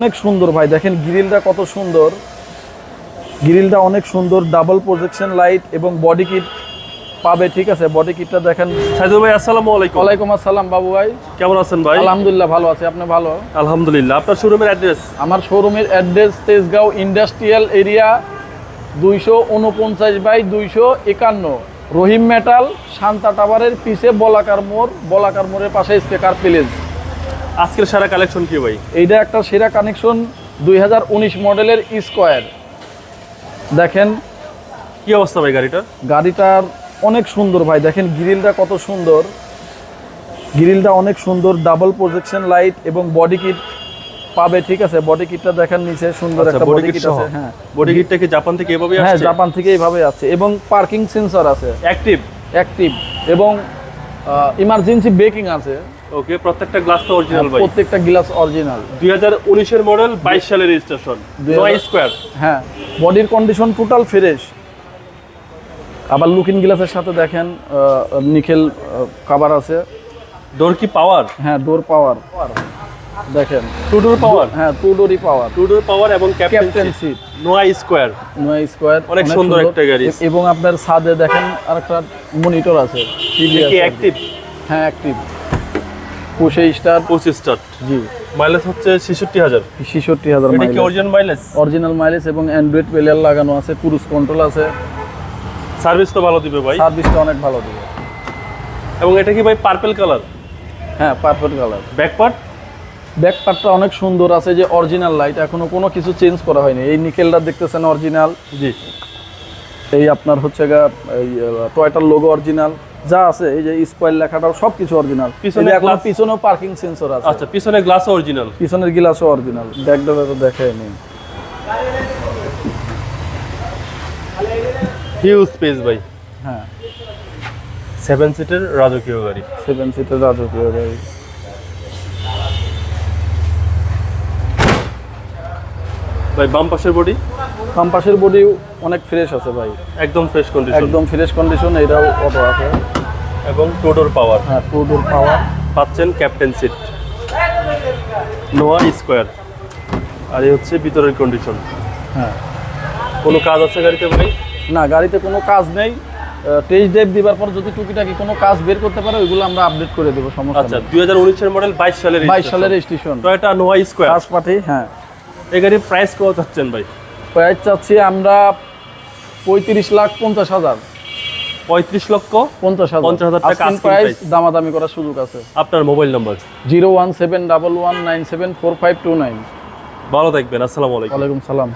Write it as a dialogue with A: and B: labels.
A: অনেক সুন্দর ভাই। দেখেন গ্রিলটা কত সুন্দর। গ্রিলটা অনেক সুন্দর ডাবল প্রজেকশন লাইট এবং বডি কিট পাবে ঠিক আছে? বডি কিটটা দেখেন।
B: সাইদুল ভাই আসসালামু আলাইকুম।
A: ওয়ালাইকুম আসসালাম বাবু ভাই।
B: কেমন আছেন ভাই?
A: আলহামদুলিল্লাহ ভালো আছি। আপনি ভালো?
B: আলহামদুলিল্লাহ। আপনার শোরুমের অ্যাড্রেস
A: আমার শোরুমের অ্যাড্রেস তেজগাঁও ইন্ডাস্ট্রিয়াল এরিয়া দুইশো উনপঞ্চাশ বাই দুইশো একান্ন। রহিম মেটাল শান্তা টাওয়ারের পিছে বলাকার মোড়। বলাকার মোড়ের পাশে স্টেকার প্লেস
B: আজকের সেরা কালেকশন কি ভাই?
A: এইটা একটা সেরা কানেকশন দুই হাজার উনিশ মডেলের স্কোয়ার দেখেন
B: কি অবস্থা ভাই গাড়িটার?
A: গাড়িটার অনেক সুন্দর ভাই। দেখেন গ্রিলটা কত সুন্দর। গ্রিলটা অনেক সুন্দর ডাবল প্রজেকশন লাইট এবং বডি কিট পাবে ঠিক আছে? বডি কিটটা দেখেন নিচে সুন্দর
B: আচ্ছা
A: একটা
B: বডি কিট
A: আছে হ্যাঁ।
B: বডি কিটটা কি জাপান থেকে এভাবে
A: হ্যাঁ জাপান থেকে এইভাবে আছে এবং পার্কিং সেন্সর আছে।
B: অ্যাক্টিভ
A: অ্যাক্টিভ এবং ইমার্জেন্সি ব্রেকিং আছে।
B: ওকে প্রত্যেকটা গ্লাস তো অরিজিনাল ভাই।
A: প্রত্যেকটা গ্লাস অরিজিনাল
B: 2019 এর মডেল 22 সালের রেজিস্ট্রেশন
A: দুই হাজার-
B: নয় স্কয়ার
A: হ্যাঁ বডির কন্ডিশন টোটাল ফ্রেশ আবার লুকিং গ্লাসের সাথে দেখেন নিকেল কাভার আছে।
B: ডোর কি পাওয়ার
A: হ্যাঁ ডোর পাওয়ার দেখেন।
B: টু ডোর পাওয়ার
A: হ্যাঁ টু ডোরই পাওয়ার
B: টু ডোর পাওয়ার এবং
A: captain seat
B: Noah square
A: Noah square
B: অনেক সুন্দর একটা গাড়ি।
A: এবং আপনার ছাদে দেখেন আরেকটা মনিটর আছে। টিভি
B: অ্যাক্টিভ
A: হ্যাঁ অ্যাক্টিভ পুষে স্টার।
B: 25 স্টার।
A: জি।
B: মাইলেজ হচ্ছে 66000
A: ছেষট্টি হাজার
B: এটা কি অরিজিনাল মাইলেজ
A: অরিজিনাল মাইলেজ এবং অ্যান্ড্রয়েড প্লেয়ার লাগানো আছে ক্রুজ কন্ট্রোল আছে।
B: সার্ভিস তো ভালো দিবে ভাই।
A: সার্ভিসটা অনেক ভালো দিবে।
B: এবং এটা কি ভাই পার্পল কালার
A: হ্যাঁ perfect colour
B: back part
A: back পার্টটা অনেক সুন্দর আছে যে অরিজিনাল লাইট এখনও কোনো কিছু চেঞ্জ করা হয়নি। এই নিকেলটা দেখতেছেন অরিজিনাল
B: জি।
A: এই আপনার হচ্ছে গা টয়টার লোগো অরিজিনাল যা আছে এই যে স্কোয়ার লেখাটাও সব কিছু অরিজিনাল
B: পিছনে
A: এখন
B: glass-
A: পিছনেও পার্কিং সেন্সর আছে।
B: আচ্ছা পিছনে গ্লাস অরিজিনাল
A: পিছনের গিলাসও অরিজিনাল ব্যাকডোরে তো দেখে নিন
B: হিউজ স্পেস ভাই।
A: হ্যাঁ।
B: সেভেন সিটের রাজকীয় গাড়ি।
A: সেভেন সিটের রাজকীয় গাড়ি।
B: ভাই বাম পাশের বডি
A: বাম পাশের বডি অনেক ফ্রেশ আছে ভাই।
B: একদম ফ্রেশ কন্ডিশন
A: একদম ফ্রেশ কন্ডিশন এটাও অটো আছে।
B: এবং টোটোর পাওয়ার
A: হ্যাঁ টু ডোর পাওয়ার
B: পাচ্ছেন ক্যাপ্টেন সিট নোয়া স্কোয়ার আর এই হচ্ছে ভিতরের কন্ডিশন
A: হ্যাঁ।
B: কোনো কাজ আছে গাড়িতে ভাই?
A: না গাড়িতে কোনো কাজ নেই। টেস্ট ড্রাইভ দিবার পর যদি টুকিটাকি কোনো কাজ বের করতে পারে ওইগুলো আমরা আপডেট করে দেবো সমস্যা
B: আচ্ছা দুই হাজার উনিশের মডেল বাইশ সালের
A: বাইশ সালের স্টেশন
B: টয়টা নোয়া স্কোয়ার
A: কাজ পাঠি হ্যাঁ।
B: এই গাড়ির প্রাইস কত চাচ্ছেন ভাই?
A: প্রাইস চাচ্ছি আমরা পঁয়ত্রিশ লাখ পঞ্চাশ হাজার।
B: পঁয়ত্রিশ লক্ষ
A: পঞ্চাশ হাজার।
B: 50,000 টাকা
A: প্রাইস দামাদামি করার সুযোগ আছে।
B: আপনার mobile number
A: zero one seven double one nine seven four five two nine.
B: ভালো থাকবেন আসসালামু আলাইকুম।
A: ওয়ালাইকুম সালাম।